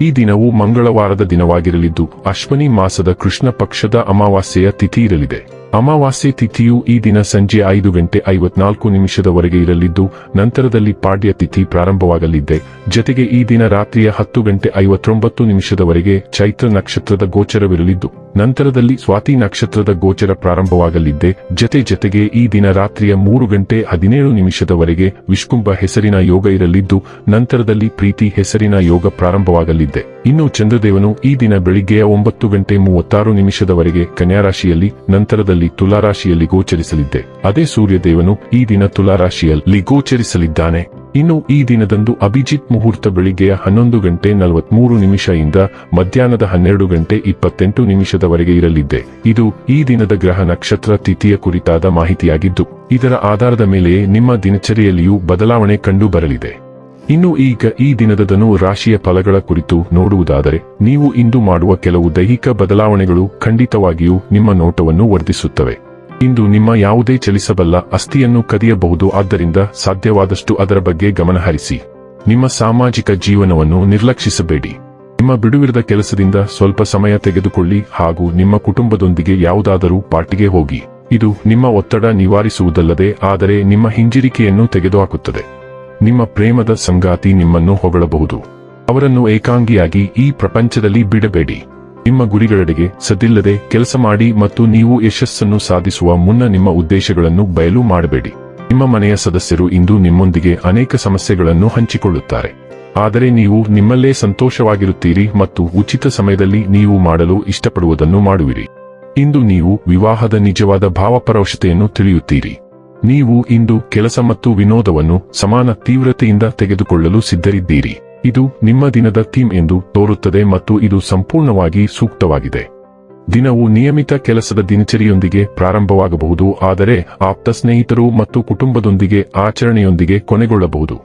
ಈ ದಿನವು ಮಂಗಳವಾರದ ದಿನವಾಗಿರಲಿದ್ದು, ಅಶ್ವನಿ ಮಾಸದ ಕೃಷ್ಣ ಪಕ್ಷದ ಅಮಾವಾಸ್ಯೆಯ ತಿಥಿ ಇರಲಿದೆ. ಅಮಾವಾಸ್ಯೆ ತಿಥಿಯು ಈ ದಿನ ಸಂಜೆ ಐದು ಗಂಟೆ ಐವತ್ನಾಲ್ಕು ನಿಮಿಷದವರೆಗೆ ಇರಲಿದ್ದು, ನಂತರದಲ್ಲಿ ಪಾಡ್ಯ ತಿಥಿ ಪ್ರಾರಂಭವಾಗಲಿದೆ ಜತೆಗೆ ಈ ದಿನ ರಾತ್ರಿಯ ಹತ್ತು ಗಂಟೆ ಐವತ್ತೊಂಬತ್ತು ನಿಮಿಷದವರೆಗೆ ಚೈತ್ರ ನಕ್ಷತ್ರದ ಗೋಚರವಿರಲಿದ್ದು, ನಂತರದಲ್ಲಿ ಸ್ವಾತಿ ನಕ್ಷತ್ರದ ಗೋಚರ ಪ್ರಾರಂಭವಾಗಲಿದ್ದೆ. ಜತೆ ಜತೆಗೆ ಈ ದಿನ ರಾತ್ರಿಯ ಮೂರು ಗಂಟೆ ಹದಿನೇಳು ನಿಮಿಷದವರೆಗೆ ವಿಷ್ಕುಂಭ ಹೆಸರಿನ ಯೋಗ ಇರಲಿದ್ದು, ನಂತರದಲ್ಲಿ ಪ್ರೀತಿ ಹೆಸರಿನ ಯೋಗ ಪ್ರಾರಂಭವಾಗಲಿದ್ದೆ. ಇನ್ನು ಚಂದ್ರದೇವನು ಈ ದಿನ ಬೆಳಿಗ್ಗೆಯ ಒಂಬತ್ತು ಗಂಟೆ ಮೂವತ್ತಾರು ನಿಮಿಷದವರೆಗೆ ಕನ್ಯಾರಾಶಿಯಲ್ಲಿ, ನಂತರದಲ್ಲಿ ತುಲಾರಾಶಿಯಲ್ಲಿ ಗೋಚರಿಸಲಿದ್ದೆ. ಅದೇ ಸೂರ್ಯದೇವನು ಈ ದಿನ ತುಲಾರಾಶಿಯಲ್ಲಿ ಗೋಚರಿಸಲಿದ್ದಾನೆ. ಇನ್ನು ಈ ದಿನದಂದು ಅಭಿಜಿತ್ ಮುಹೂರ್ತ ಬೆಳಿಗ್ಗೆಯ ಹನ್ನೊಂದು ಗಂಟೆ ನಲವತ್ಮೂರು ಇಂದ ಮಧ್ಯಾಹ್ನದ ಹನ್ನೆರಡು ಗಂಟೆ ಇಪ್ಪತ್ತೆಂಟು ನಿಮಿಷದವರೆಗೆ ಇರಲಿದ್ದೆ ಇದು ಈ ದಿನದ ಗ್ರಹ ನಕ್ಷತ್ರ ತಿಥಿಯ ಕುರಿತಾದ ಮಾಹಿತಿಯಾಗಿದ್ದು, ಇದರ ಆಧಾರದ ಮೇಲೆಯೇ ನಿಮ್ಮ ದಿನಚರಿಯಲ್ಲಿಯೂ ಬದಲಾವಣೆ ಕಂಡು ಬರಲಿದೆ ಇನ್ನು ಈಗ ಈ ದಿನದ ಧನು ರಾಶಿಯ ಫಲಗಳ ಕುರಿತು ನೋಡುವುದಾದರೆ, ನೀವು ಇಂದು ಮಾಡುವ ಕೆಲವು ದೈಹಿಕ ಬದಲಾವಣೆಗಳು ಖಂಡಿತವಾಗಿಯೂ ನಿಮ್ಮ ನೋಟವನ್ನು ವರ್ಧಿಸುತ್ತವೆ. ಇಂದು ನಿಮ್ಮ ಯಾವುದೇ ಚಲಿಸಬಲ್ಲ ಅಸ್ಥಿಯನ್ನು ಕದಿಯಬಹುದು. ಆದ್ದರಿಂದ ಸಾಧ್ಯವಾದಷ್ಟು ಅದರ ಬಗ್ಗೆ ಗಮನಹರಿಸಿ. ನಿಮ್ಮ ಸಾಮಾಜಿಕ ಜೀವನವನ್ನು ನಿರ್ಲಕ್ಷಿಸಬೇಡಿ. ನಿಮ್ಮ ಬಿಡುವಿರದ ಕೆಲಸದಿಂದ ಸ್ವಲ್ಪ ಸಮಯ ತೆಗೆದುಕೊಳ್ಳಿ ಹಾಗೂ ನಿಮ್ಮ ಕುಟುಂಬದೊಂದಿಗೆ ಯಾವುದಾದರೂ ಪಾರ್ಟಿಗೆ ಹೋಗಿ. ಇದು ನಿಮ್ಮ ಒತ್ತಡ ನಿವಾರಿಸುವುದಲ್ಲದೆ ಆದರೆ ನಿಮ್ಮ ಹಿಂಜರಿಕೆಯನ್ನು ತೆಗೆದುಹಾಕುತ್ತದೆ. ನಿಮ್ಮ ಪ್ರೇಮದ ಸಂಗಾತಿ ನಿಮ್ಮನ್ನು ಹೊಗಳಬಹುದು. ಅವರನ್ನು ಏಕಾಂಗಿಯಾಗಿ ಈ ಪ್ರಪಂಚದಲ್ಲಿ ಬಿಡಬೇಡಿ. ನಿಮ್ಮ ಗುರಿಗಳೆಡೆಗೆ ಸದ್ದಿಲ್ಲದೆ ಕೆಲಸ ಮಾಡಿ ಮತ್ತು ನೀವು ಯಶಸ್ಸನ್ನು ಸಾಧಿಸುವ ಮುನ್ನ ನಿಮ್ಮ ಉದ್ದೇಶಗಳನ್ನು ಬಯಲು ಮಾಡಬೇಡಿ. ನಿಮ್ಮ ಮನೆಯ ಸದಸ್ಯರು ಇಂದು ನಿಮ್ಮೊಂದಿಗೆ ಅನೇಕ ಸಮಸ್ಯೆಗಳನ್ನು ಹಂಚಿಕೊಳ್ಳುತ್ತಾರೆ. ಆದರೆ ನೀವು ನಿಮ್ಮಲ್ಲೇ ಸಂತೋಷವಾಗಿರುತ್ತೀರಿ ಮತ್ತು ಉಚಿತ ಸಮಯದಲ್ಲಿ ನೀವು ಮಾಡಲು ಇಷ್ಟಪಡುವುದನ್ನು ಮಾಡುವಿರಿ. ಇಂದು ನೀವು ವಿವಾಹದ ನಿಜವಾದ ಭಾವಪರವಶತೆಯನ್ನು ತಿಳಿಯುತ್ತೀರಿ. ನೀವು ಇಂದು ಕೆಲಸ ಮತ್ತು ವಿನೋದವನ್ನು ಸಮಾನ ತೀವ್ರತೆಯಿಂದ ತೆಗೆದುಕೊಳ್ಳಲು ಸಿದ್ಧರಿದ್ದೀರಿ. ಇದು ನಿಮ್ಮ ದಿನದ ಥೀಮ್ ಎಂದು ತೋರುತ್ತದೆ ಮತ್ತು ಇದು ಸಂಪೂರ್ಣವಾಗಿ ಸೂಕ್ತವಾಗಿದೆ. ದಿನವು ನಿಯಮಿತ ಕೆಲಸದ ದಿನಚರಿಯೊಂದಿಗೆ ಪ್ರಾರಂಭವಾಗಬಹುದು, ಆದರೆ ಆಪ್ತ ಸ್ನೇಹಿತರು ಮತ್ತು ಕುಟುಂಬದೊಂದಿಗೆ ಆಚರಣೆಯೊಂದಿಗೆ ಕೊನೆಗೊಳ್ಳಬಹುದು.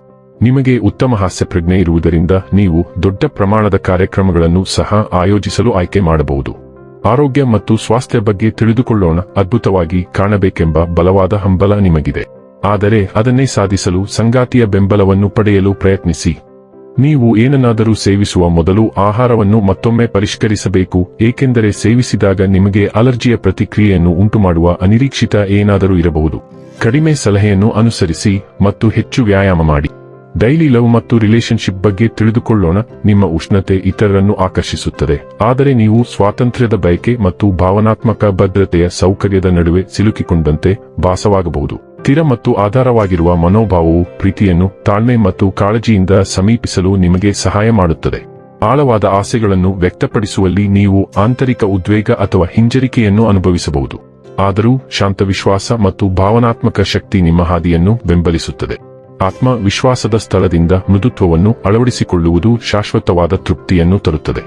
ನಿಮಗೆ ಉತ್ತಮ ಹಾಸ್ಯ ಪ್ರಜ್ಞೆ ಇರುವುದರಿಂದ ನೀವು ದೊಡ್ಡ ಪ್ರಮಾಣದ ಕಾರ್ಯಕ್ರಮಗಳನ್ನು ಸಹ ಆಯೋಜಿಸಲು ಆಯ್ಕೆ ಮಾಡಬಹುದು. ಆರೋಗ್ಯ ಮತ್ತು ಸ್ವಾಸ್ಥ್ಯ ಬಗ್ಗೆ ತಿಳಿದುಕೊಳ್ಳೋಣ, ಅದ್ಭುತವಾಗಿ ಕಾಣಬೇಕೆಂಬ ಬಲವಾದ ಹಂಬಲ ನಿಮಗಿದೆ. ಆದರೆ ಅದನ್ನೇ ಸಾಧಿಸಲು ಸಂಗಾತಿಯ ಬೆಂಬಲವನ್ನು ಪಡೆಯಲು ಪ್ರಯತ್ನಿಸಿ. ನೀವು ಏನನ್ನಾದರೂ ಸೇವಿಸುವ ಮೊದಲು ಆಹಾರವನ್ನು ಮತ್ತೊಮ್ಮೆ ಪರಿಷ್ಕರಿಸಬೇಕು, ಏಕೆಂದರೆ ಸೇವಿಸಿದಾಗ ನಿಮಗೆ ಅಲರ್ಜಿಯ ಪ್ರತಿಕ್ರಿಯೆಯನ್ನು ಉಂಟುಮಾಡುವ ಅನಿರೀಕ್ಷಿತ ಏನಾದರೂ ಇರಬಹುದು. ಕಡಿಮೆ ಸಲಹೆಯನ್ನು ಅನುಸರಿಸಿ ಮತ್ತು ಹೆಚ್ಚು ವ್ಯಾಯಾಮ ಮಾಡಿ. ಡೈಲಿ ಲವ್ ಮತ್ತು ರಿಲೇಷನ್ಶಿಪ್ ಬಗ್ಗೆ ತಿಳಿದುಕೊಳ್ಳೋಣ, ನಿಮ್ಮ ಉಷ್ಣತೆ ಇತರರನ್ನು ಆಕರ್ಷಿಸುತ್ತದೆ. ಆದರೆ ನೀವು ಸ್ವಾತಂತ್ರ್ಯದ ಬಯಕೆ ಮತ್ತು ಭಾವನಾತ್ಮಕ ಭದ್ರತೆಯ ಸೌಕರ್ಯದ ನಡುವೆ ಸಿಲುಕಿಕೊಂಡಂತೆ ಭಾಸವಾಗಬಹುದು. ಸ್ಥಿರ ಮತ್ತು ಆಧಾರವಾಗಿರುವ ಮನೋಭಾವವು, ಪ್ರೀತಿಯನ್ನು ತಾಳ್ಮೆ ಮತ್ತು ಕಾಳಜಿಯಿಂದ ಸಮೀಪಿಸಲು ನಿಮಗೆ ಸಹಾಯ ಮಾಡುತ್ತದೆ. ಆಳವಾದ ಆಸೆಗಳನ್ನು ವ್ಯಕ್ತಪಡಿಸುವಲ್ಲಿ ನೀವು ಆಂತರಿಕ ಉದ್ವೇಗ ಅಥವಾ ಹಿಂಜರಿಕೆಯನ್ನು ಅನುಭವಿಸಬಹುದು. ಆದರೂ ಶಾಂತ ವಿಶ್ವಾಸ ಮತ್ತು ಭಾವನಾತ್ಮಕ ಶಕ್ತಿ ನಿಮ್ಮ ಹಾದಿಯನ್ನು ಬೆಂಬಲಿಸುತ್ತದೆ. ಆತ್ಮವಿಶ್ವಾಸದ ಸ್ಥಳದಿಂದ ಮೃದುತ್ವವನ್ನು ಅಳವಡಿಸಿಕೊಳ್ಳುವುದು ಶಾಶ್ವತವಾದ ತೃಪ್ತಿಯನ್ನು ತರುತ್ತದೆ.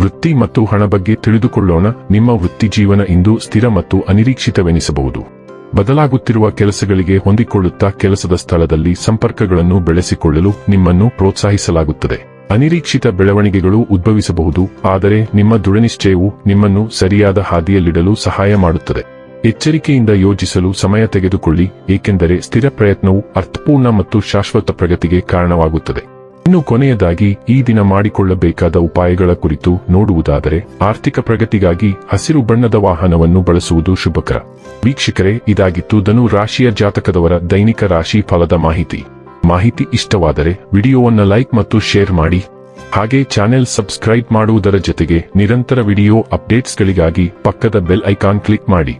ವೃತ್ತಿ ಮತ್ತು ಹಣ ಬಗ್ಗೆ ತಿಳಿದುಕೊಳ್ಳೋಣ. ನಿಮ್ಮ ವೃತ್ತಿ ಜೀವನ ಇಂದು ಸ್ಥಿರ ಮತ್ತು ಅನಿರೀಕ್ಷಿತವೆನಿಸಬಹುದು. ಬದಲಾಗುತ್ತಿರುವ ಕೆಲಸಗಳಿಗೆ ಹೊಂದಿಕೊಳ್ಳುತ್ತಾ ಕೆಲಸದ ಸ್ಥಳದಲ್ಲಿ ಸಂಪರ್ಕಗಳನ್ನು ಬೆಳೆಸಿಕೊಳ್ಳಲು ನಿಮ್ಮನ್ನು ಪ್ರೋತ್ಸಾಹಿಸಲಾಗುತ್ತದೆ. ಅನಿರೀಕ್ಷಿತ ಬೆಳವಣಿಗೆಗಳು ಉದ್ಭವಿಸಬಹುದು, ಆದರೆ ನಿಮ್ಮ ದೃಢನಿಶ್ಚಯವು ನಿಮ್ಮನ್ನು ಸರಿಯಾದ ಹಾದಿಯಲ್ಲಿಡಲು ಸಹಾಯ ಮಾಡುತ್ತದೆ. ಎಚ್ಚರಿಕೆಯಿಂದ ಯೋಜಿಸಲು ಸಮಯ ತೆಗೆದುಕೊಳ್ಳಿ, ಏಕೆಂದರೆ ಸ್ಥಿರ ಪ್ರಯತ್ನವು ಅರ್ಥಪೂರ್ಣ ಮತ್ತು ಶಾಶ್ವತ ಪ್ರಗತಿಗೆ ಕಾರಣವಾಗುತ್ತದೆ. ಇನ್ನು ಕೊನೆಯದಾಗಿ ಈ ದಿನ ಮಾಡಿಕೊಳ್ಳಬೇಕಾದ ಉಪಾಯಗಳ ಕುರಿತು ನೋಡುವುದಾದರೆ ಆರ್ಥಿಕ ಪ್ರಗತಿಗಾಗಿ ಹಸಿರು ಬಣ್ಣದ ವಾಹನವನ್ನು ಬಳಸುವುದು ಶುಭಕರ. ವೀಕ್ಷಕರೇ, ಇದಾಗಿತ್ತು ಧನು ರಾಶಿಯ ಜಾತಕದವರ ದೈನಿಕ ರಾಶಿ ಫಲದ ಮಾಹಿತಿ. ಮಾಹಿತಿ ಇಷ್ಟವಾದರೆ ವಿಡಿಯೋವನ್ನು ಲೈಕ್ ಮತ್ತು ಶೇರ್ ಮಾಡಿ. ಹಾಗೆ ಚಾನೆಲ್ ಸಬ್ಸ್ಕ್ರೈಬ್ ಮಾಡುವುದರ ಜೊತೆಗೆ ನಿರಂತರ ವಿಡಿಯೋ ಅಪ್ಡೇಟ್ಸ್ಗಳಿಗಾಗಿ ಪಕ್ಕದ ಬೆಲ್ ಐಕಾನ್ ಕ್ಲಿಕ್ ಮಾಡಿ.